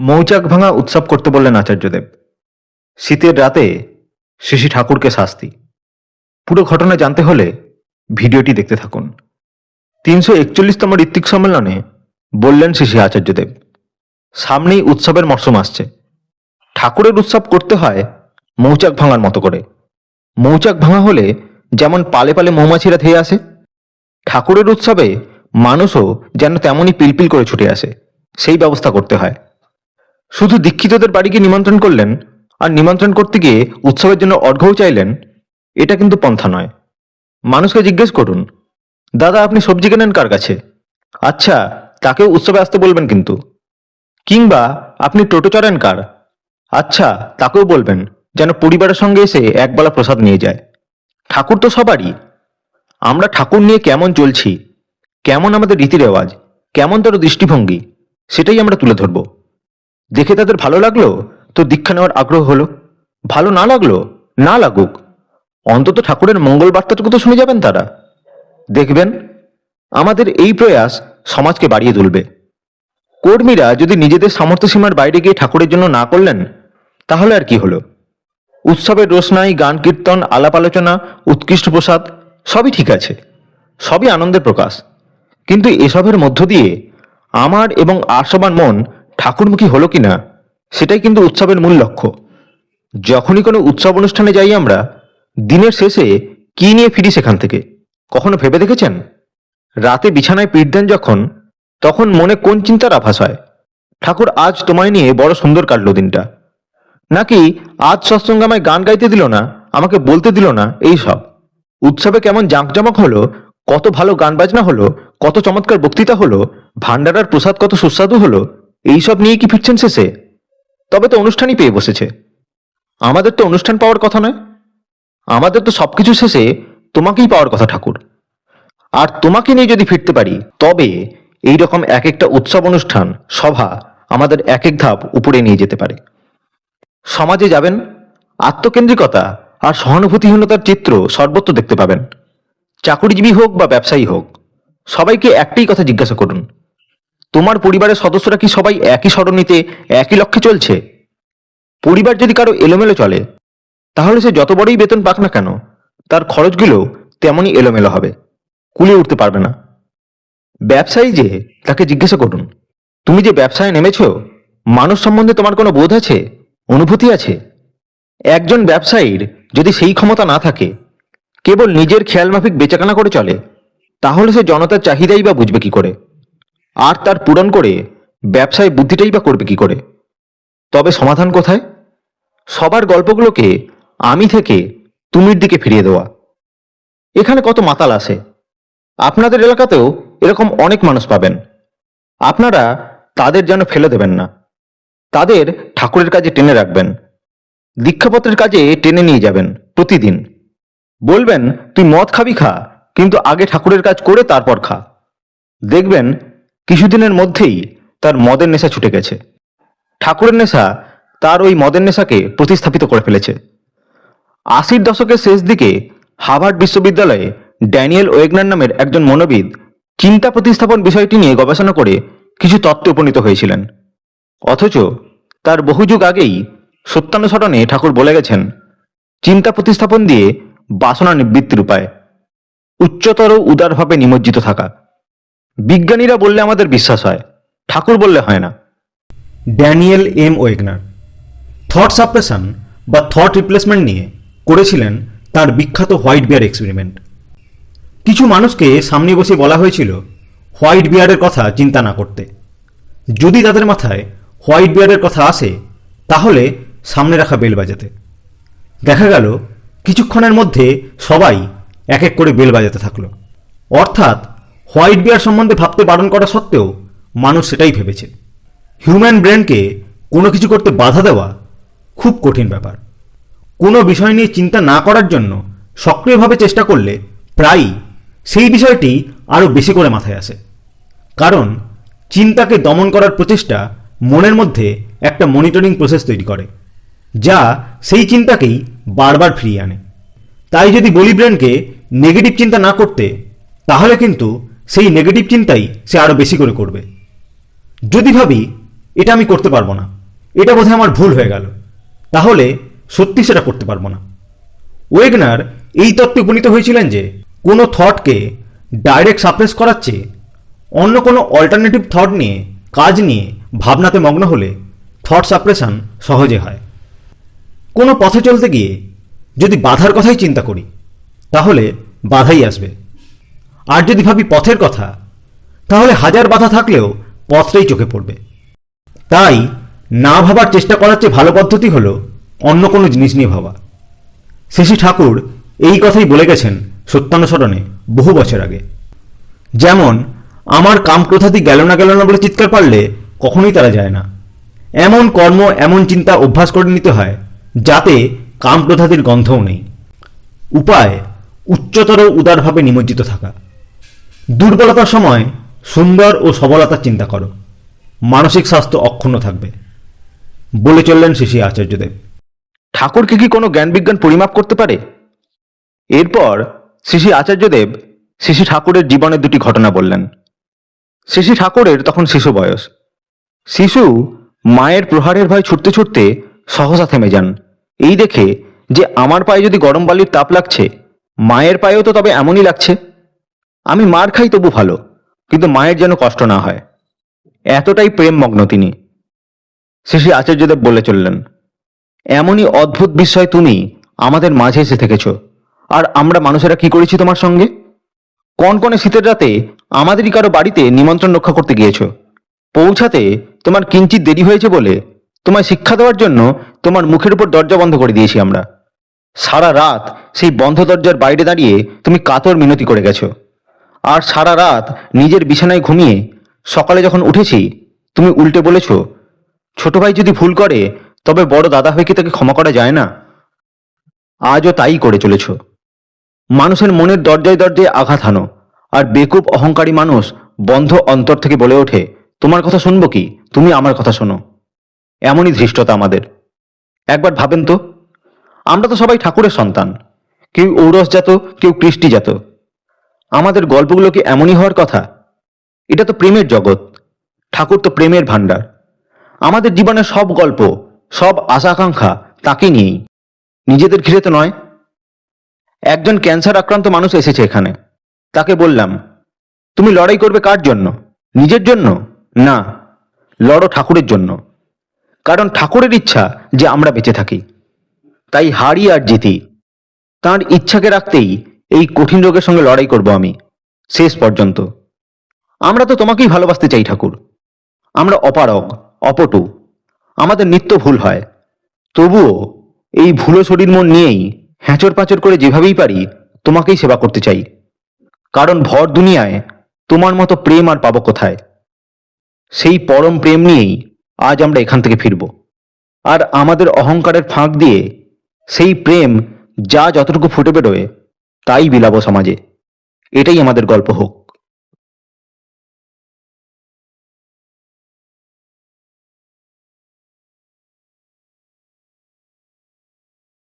মৌচাক ভাঙা উৎসব করতে বললেন আচার্যদেব। শীতের রাতে শিশি ঠাকুরকে শাস্তি। পুরো ঘটনা জানতে হলে ভিডিওটি দেখতে থাকুন। তিনশো একচল্লিশতম ঋত্বিক সম্মেলনে বললেন শিশি আচার্যদেব, সামনেই উৎসবের মরশুম আসছে। ঠাকুরের উৎসব করতে হয় মৌচাক ভাঙার মতো করে। মৌচাক ভাঙা হলে যেমন পালে পালে মৌমাছিরা ধেয়ে আসে, ঠাকুরের উৎসবে মানুষও যেন তেমনই পিলপিল করে ছুটে আসে। সেই ব্যবস্থা করতে হয়। শুধু দীক্ষিতদের বাড়িকে নিমন্ত্রণ করলেন আর নিমন্ত্রণ করতে গিয়ে উৎসবের জন্য অর্ঘ্যও চাইলেন, এটা কিন্তু পন্থা নয়। মানুষকে জিজ্ঞেস করুন, দাদা, আপনি সবজি কেনেন কার কাছে? আচ্ছা তাকেও উৎসবে আসতে বলবেন কিন্তু। কিংবা আপনি টোটো চড়েন কার? আচ্ছা তাকেও বলবেন, যেন পরিবারের সঙ্গে এসে একবেলা প্রসাদ নিয়ে যায়। ঠাকুর তো সবারই। আমরা ঠাকুর নিয়ে কেমন চলছি, কেমন আমাদের রীতি রেওয়াজ, কেমন তার দৃষ্টিভঙ্গি, সেটাই আমরা তুলে ধরব। দেখে তাদের ভালো লাগল? তো দীক্ষা নেওয়ার আগ্রহ হলো। ভালো না লাগল? না লাগুক। অন্তত ঠাকুরের মঙ্গল বার্তাটুকু তো শুনে যাবেন তারা। দেখবেন, আমাদের এই প্রয়াস সমাজকে বাড়িয়ে তুলবে। কর্মীরা যদি নিজেদের সামর্থ্য সীমার বাইরে গিয়ে ঠাকুরের জন্য না করলেন, তাহলে আর কি হলো? উৎসবের রোশনাই, গান, কীর্তন, আলাপ আলোচনা, উৎকৃষ্ট প্রসাদ, সবই ঠিক আছে। সবই আনন্দের প্রকাশ। কিন্তু এসবের মধ্য দিয়ে আমার এবং আশাবান মন ঠাকুরমুখী হলো কিনা, সেটাই কিন্তু উৎসবের মূল লক্ষ্য। যখনই কোনো উৎসব অনুষ্ঠানে যাই আমরা, দিনের শেষে কি নিয়ে ফিরি সেখান থেকে? কখনো ভেবে দেখেছেন? রাতে বিছানায় পিঠ দেন যখন, তখন মনে কোন চিন্তার আভাস হয়? ঠাকুর আজ তোমায় নিয়ে বড় সুন্দর কাটলো দিনটা। নাকি আজ সৎসঙ্গে আমায় গান গাইতে দিল না, আমাকে বলতে দিল না, এই সব? উৎসবে কেমন জাঁকজমক হলো, কত ভালো গান বাজনা হলো, কত চমৎকার বক্তৃতা হলো ভান্ডারার প্রসাদ কত সুস্বাদু হলো এইসব নিয়ে কি ফিরছেন শেষে? তবে তো অনুষ্ঠানই পেয়ে বসেছে। আমাদের তো অনুষ্ঠান পাওয়ার কথা নয়। আমাদের তো সবকিছু শেষে তোমাকেই পাওয়ার কথা, ঠাকুর। আর তোমাকে নিয়ে যদি ফিরতে পারি, তবে এই রকম এক একটা উৎসব অনুষ্ঠান, সভা আমাদের এক এক ধাপ উপরে নিয়ে যেতে পারে। সমাজে যাবেন, আত্মকেন্দ্রিকতা আর সহানুভূতিহীনতার চিত্র সর্বত্র দেখতে পাবেন। চাকুরিজীবী হোক বা ব্যবসায়ী হোক, সবাইকে একটাই কথা জিজ্ঞাসা করুন তোমার পরিবারের সদস্যরা কি সবাই একই সরণিতে, একই লক্ষ্যে চলছে? পরিবার যদি কারও এলোমেলো চলে, তাহলে সে যত বড়ই বেতন পাক না কেন, তার খরচগুলো তেমনই এলোমেলো হবে। কুলিয়ে উঠতে পারবে না। ব্যবসায়ী যে, তাকে জিজ্ঞাসা করুন, তুমি যে ব্যবসায় নেমেছ, মানুষ সম্বন্ধে তোমার কোনো বোধ আছে, অনুভূতি আছে? একজন ব্যবসায়ীর যদি সেই ক্ষমতা না থাকে, কেবল নিজের খেয়াল মাফিক বেচাকেনা করে চলে, তাহলে সে জনতার চাহিদাই বা বুঝবে কি করে? আর তার পূরণ করে ব্যবসায় বুদ্ধিটাই বা করবে কি করে? তবে সমাধান কোথায়? সবার গল্পগুলোকে আমি থেকে তুমির দিকে ফিরিয়ে দেওয়া। এখানে কত মাতাল আসে আপনাদের এলাকাতেও এরকম অনেক মানুষ পাবেন। আপনারা তাদের যেন ফেলে দেবেন না। তাদের ঠাকুরের কাজে টেনে রাখবেন। দীক্ষাপত্রের কাজে টেনে নিয়ে যাবেন প্রতিদিন। বলবেন, তুই মদ খাবি খা, কিন্তু আগে ঠাকুরের কাজ করে তারপর খা। দেখবেন কিছুদিনের মধ্যেই তার মদের নেশা ছুটে গেছে। ঠাকুরের নেশা তার ওই মদের নেশাকে প্রতিস্থাপিত করে ফেলেছে। আশির দশকের শেষ দিকে হাভার্ড বিশ্ববিদ্যালয়ে ড্যানিয়েল ওয়েগনার নামের একজন মনোবিদ চিন্তা প্রতিস্থাপন বিষয়টি নিয়ে গবেষণা করে কিছু তত্ত্বে উপনীত হয়েছিলেন। অথচ তার বহু যুগ আগেই সত্যানুসরণে ঠাকুর বলে গেছেন, চিন্তা প্রতিস্থাপন দিয়ে বাসনা নিবৃত্তির উপায়। উচ্চতর উদারভাবে নিমজ্জিত থাকা। বিজ্ঞানীরা বললে আমাদের বিশ্বাস হয়, ঠাকুর বললে হয় না। Daniel M Wegner, thought suppression বা থট রিপ্লেসমেন্ট নিয়ে করেছিলেন তার বিখ্যাত হোয়াইট বিয়ার এক্সপেরিমেন্ট। কিছু মানুষকে সামনে বসে বলা হয়েছিল হোয়াইট বিয়ারের কথা চিন্তা না করতে। যদি তাদের মাথায় হোয়াইট বিয়ারের কথা আসে, তাহলে সামনে রাখা বেল বাজাতে। দেখা গেল, কিছুক্ষণের মধ্যে সবাই এক এক করে বেল বাজাতে থাকল। অর্থাৎ হোয়াইট বিয়ার সম্বন্ধে ভাবতে বারণ করা সত্ত্বেও মানুষ সেটাই ভেবেছে। হিউম্যান ব্রেনকে কোনো কিছু করতে বাধা দেওয়া খুব কঠিন ব্যাপার। কোনো বিষয় নিয়ে চিন্তা না করার জন্য সক্রিয়ভাবে চেষ্টা করলে প্রায়ই সেই বিষয়টি আরও বেশি করে মাথায় আসে। কারণ চিন্তাকে দমন করার প্রচেষ্টা মনের মধ্যে একটা মনিটরিং প্রসেস তৈরি করে, যা সেই চিন্তাকেই বারবার ফিরিয়ে আনে। তাই যদি বলি ব্রেনকে নেগেটিভ চিন্তা না করতে, তাহলে কিন্তু সেই নেগেটিভ চিন্তাই সে আরও বেশি করে করবে। যদি ভাবি, এটা আমি করতে পারব না, এটা বোধহয় আমার ভুল হয়ে গেল, তাহলে সত্যি সেটা করতে পারব না। ওয়েগনার এই তত্ত্বে উপনীত হয়েছিলেন যে, কোনো থটকে ডাইরেক্ট সাপ্রেস করার চেয়ে অন্য কোনো অল্টারনেটিভ থট নিয়ে, কাজ নিয়ে ভাবনাতে মগ্ন হলে থট সাপ্রেশন সহজে হয়। কোনো পথে চলতে গিয়ে যদি বাধার কথাই চিন্তা করি, তাহলে বাধাই আসবে। আর যদি ভাবি পথের কথা, তাহলে হাজার বাধা থাকলেও পথটাই চোখে পড়বে। তাই না ভাবার চেষ্টা করার চেয়ে ভালো পদ্ধতি হলো অন্য কোনো জিনিস নিয়ে ভাবা। শশী ঠাকুর এই কথাই বলে গেছেন সত্যানুসরণে বহু বছর আগে। যেমন, আমার কাম ক্রোধাদি গেল না গেল না বলে চিৎকার পারলে কখনোই তারা যায় না। এমন কর্ম, এমন চিন্তা অভ্যাস করে নিতে হয় যাতে কাম ক্রোধাদির গন্ধও নেই। উপায়, উচ্চতর উদারভাবে নিমজ্জিত থাকা। দুর্বলতার সময় সুন্দর ও সবলতার চিন্তা করো। মানসিক স্বাস্থ্য অক্ষুণ্ণ থাকবে। বলে চললেন শিশি আচার্যদেব। ঠাকুরকে কি কোনো জ্ঞান বিজ্ঞান পরিমাপ করতে পারে? এরপর শ্রী আচার্যদেব শ্রী ঠাকুরের জীবনের দুটি ঘটনা বললেন। শ্রী ঠাকুরের তখন শিশু বয়স। শিশু মায়ের প্রহারের ভয় ছুটতে ছুটতে সহসা থেমে যান। এই দেখে যে আমার পায়ে যদি গরম বালির তাপ লাগছে, মায়ের পায়েও তো তবে এমনই লাগছে। আমি মার খাই তবু ভালো, কিন্তু মায়ের যেন কষ্ট না হয়। এতটাই প্রেমমগ্ন তিনি। শ্রী আচার্যদেব বলে চললেন, এমনই অদ্ভুত বিস্ময় তুমি আমাদের মাঝে এসে থেকেছ। আর আমরা মানুষেরা কি করেছি তোমার সঙ্গে? কনকনে শীতের রাতে আমাদেরই কারও বাড়িতে নিমন্ত্রণ রক্ষা করতে গিয়েছ। পৌঁছাতে তোমার কিঞ্চিত দেরি হয়েছে বলে তোমায় শিক্ষা দেওয়ার জন্য তোমার মুখের উপর দরজা বন্ধ করে দিয়েছি আমরা। সারা রাত সেই বন্ধ দরজার বাইরে দাঁড়িয়ে তুমি কাতর মিনতি করে গেছো। আর সারা রাত নিজের বিছানায় ঘুমিয়ে সকালে যখন উঠেছি, তুমি উল্টে বলেছ, ছোট ভাই যদি ভুল করে, তবে বড় দাদা হয়ে কি তাকে ক্ষমা করা যায় না? আজও তাই করে চলেছ। মানুষের মনের দরজায় দরজায় আঘাত হানো, আর বেকুব অহংকারী মানুষ বন্ধ অন্তর থেকে বলে ওঠে, তোমার কথা শুনব কি? তুমি আমার কথা শোনো। এমনই ধৃষ্টতা আমাদের। একবার ভাবেন তো, আমরা তো সবাই ঠাকুরের সন্তান, কেউ ঔরস জাত কেউ কৃষ্টি জাত আমাদের গল্পগুলো কি এমনই হওয়ার কথা? এটা তো প্রেমের জগৎ। ঠাকুর তো প্রেমের ভাণ্ডার। আমাদের জীবনের সব গল্প, সব আশা আকাঙ্ক্ষা তাকে নিয়েই। নিজেদের ঘিরে তো নয়। একজন ক্যান্সার আক্রান্ত মানুষ এসেছে এখানে। তাকে বললাম, তুমি লড়াই করবে কার জন্য? নিজের জন্য? না, লড়ো ঠাকুরের জন্য। কারণ ঠাকুরের ইচ্ছা যে আমরা বেঁচে থাকি। তাই হারি আর জিতি। তার ইচ্ছাকে রাখতেই এই কঠিন রোগের সঙ্গে লড়াই করব আমি, শেষ পর্যন্ত। আমরা তো তোমাকেই ভালোবাসতে চাই, ঠাকুর। আমরা অপারগ, অপটু। আমাদের নিত্য ভুল হয়। তবুও এই ভুলো শরীর মন নিয়েই হ্যাঁচর পাঁচর করে যেভাবেই পারি, তোমাকেই সেবা করতে চাই। কারণ ভর দুনিয়ায় তোমার মতো প্রেম আর পাবো কোথায়? সেই পরম প্রেম নিয়েই আজ আমরা এখান থেকে ফিরব। আর আমাদের অহংকারের ফাঁক দিয়ে সেই প্রেম যা যতটুকু ফুটে বেরোয় তাই বিলাব সমাজে। এটাই আমাদের গল্প হোক।